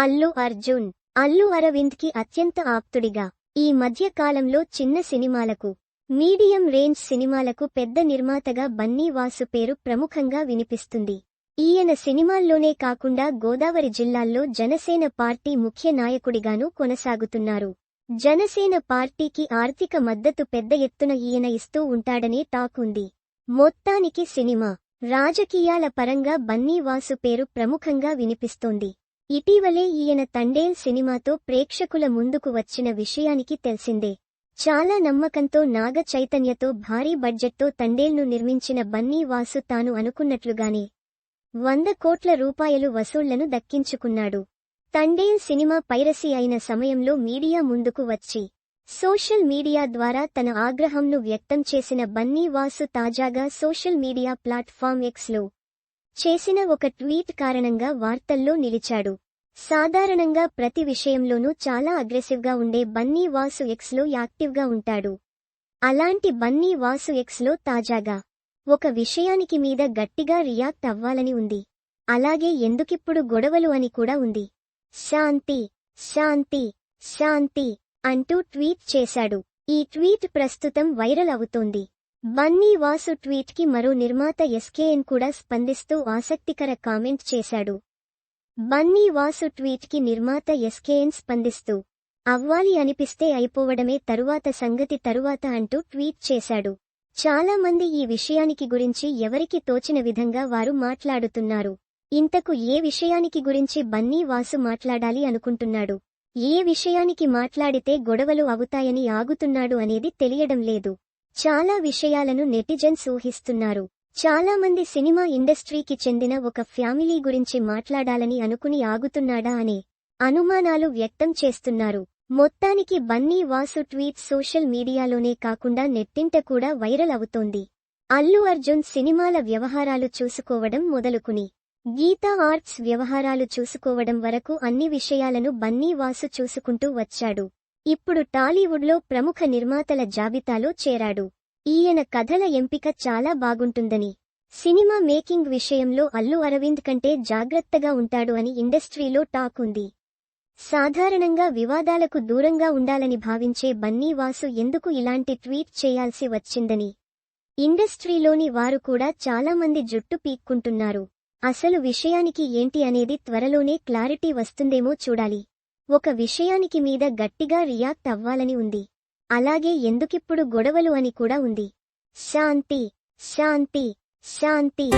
అల్లు అర్జున్. అల్లు అరవింద్కి అత్యంత ఆప్తుడిగా. ఈ మధ్య కాలంలో చిన్న సినిమాలకు మీడియం రేంజ్ సినిమాలకు పెద్ద నిర్మాతగా బన్నీ వాసు పేరు ప్రముఖంగా వినిపిస్తుంది. ఈయన సినిమాల్లోనే కాకుండా గోదావరి జిల్లాల్లో జనసేన పార్టీ ముఖ్య నాయకుడిగానూ కొనసాగుతున్నారు. జనసేన పార్టీకి ఆర్థిక మద్దతు పెద్ద ఎత్తున ఈయన ఇస్తూ ఉంటాడనే టాక్ ఉంది. మొత్తానికి సినిమా రాజకీయాల పరంగా బన్నీ వాసు పేరు ప్రముఖంగా వినిపిస్తోంది. ఇటీవలే ఈయన తండేల్ సినిమాతో ప్రేక్షకుల ముందుకు వచ్చిన విషయానికి తెలిసిందే. చాలా నమ్మకంతో నాగ చైతన్యతో భారీ బడ్జెట్తో తండేల్ను నిర్మించిన బన్నీ వాసు తాను అనుకున్నట్లుగానే వంద కోట్ల రూపాయలు వసూళ్ళను దక్కించుకున్నాడు. తండేల్ సినిమా పైరసీ అయిన సమయంలో మీడియా ముందుకు వచ్చి సోషల్ మీడియా ద్వారా తన ఆగ్రహంను వ్యక్తం చేసిన బన్నీ వాసు తాజాగా సోషల్ మీడియా ప్లాట్ఫామ్ ఎక్స్లో చేసిన ఒక ట్వీట్ కారణంగా వార్తల్లో నిలిచాడు. సాధారణంగా ప్రతి విషయంలోనూ చాలా అగ్రెసివ్గా ఉండే బన్నీ వాసు ఎక్స్లో యాక్టివ్గా ఉంటాడు. అలాంటి బన్నీ వాసు ఎక్స్లో తాజాగా ఒక విషయానికి మీద గట్టిగా రియాక్ట్ అవ్వాలని ఉంది. అలాగే ఎందుకిప్పుడు గొడవలు అని కూడా ఉంది. శాంతి శాంతి శాంతి అంటూ ట్వీట్ చేశాడు. ఈ ట్వీట్ ప్రస్తుతం వైరల్ అవుతోంది. బన్నీ వాసు ట్వీట్కి మరో నిర్మాత ఎస్కేఎన్ కూడా స్పందిస్తూ ఆసక్తికర కామెంట్ చేశాడు. బన్నీ వాసు ట్వీట్కి నిర్మాత ఎస్కేఎన్ స్పందిస్తూ అవ్వాలి అనిపిస్తే అయిపోవడమే తరువాత సంగతి తరువాత అంటూ ట్వీట్ చేశాడు. చాలా మంది ఈ విషయానికి గురించి ఎవరికి తోచిన విధంగా వారు మాట్లాడుతున్నారు. ఇంతకు ఏ విషయానికి గురించి బన్నీ వాసు మాట్లాడాలి అనుకుంటున్నాడు? ఏ విషయానికి మాట్లాడితే గొడవలు అవుతాయని ఆగుతున్నాడు అనేది తెలియడం లేదు. చాలా విషయాలను నెటిజన్స్ ఊహిస్తున్నారు చాలా మంది సినిమా ఇండస్ట్రీకి చెందిన ఒక ఫ్యామిలీ గురించి మాట్లాడాలని అనుకుని ఆగుతున్నాడా అనే అనుమానాలు వ్యక్తం చేస్తున్నారు. మొత్తానికి బన్నీ వాసు ట్వీట్ సోషల్ మీడియాలోనే కాకుండా నెట్టింట కూడా వైరల్ అవుతోంది. అల్లు అర్జున్ సినిమాల వ్యవహారాలు చూసుకోవడం మొదలుకుని గీతా ఆర్ట్స్ వ్యవహారాలు చూసుకోవడం వరకు అన్ని విషయాలను బన్నీ వాసు చూసుకుంటూ వచ్చాడు. ఇప్పుడు టాలీవుడ్లో ప్రముఖ నిర్మాతల జాబితాలో చేరాడు. ఈయన కథల ఎంపిక చాలా బాగుంటుందని. సినిమా మేకింగ్ విషయంలో అల్లు అరవింద్ కంటే జాగ్రత్తగా ఉంటాడు అని ఇండస్ట్రీలో టాక్ ఉంది. సాధారణంగా వివాదాలకు దూరంగా ఉండాలని భావించే బన్నీ వాసు ఎందుకు ఇలాంటి ట్వీట్ చేయాల్సి వచ్చిందని. ఇండస్ట్రీలోని వారు కూడా చాలామంది జుట్టు పీక్కుంటున్నారు. అసలు విషయానికి ఏంటి అనేది త్వరలోనే క్లారిటీ వస్తుందేమో చూడాలి. ఒక విషయానికి మీద గట్టిగా రియాక్ట్ అవ్వాలని ఉంది. అలాగే ఎందుకిప్పుడు గొడవలు అని కూడా ఉంది. శాంతి శాంతి శాంతి.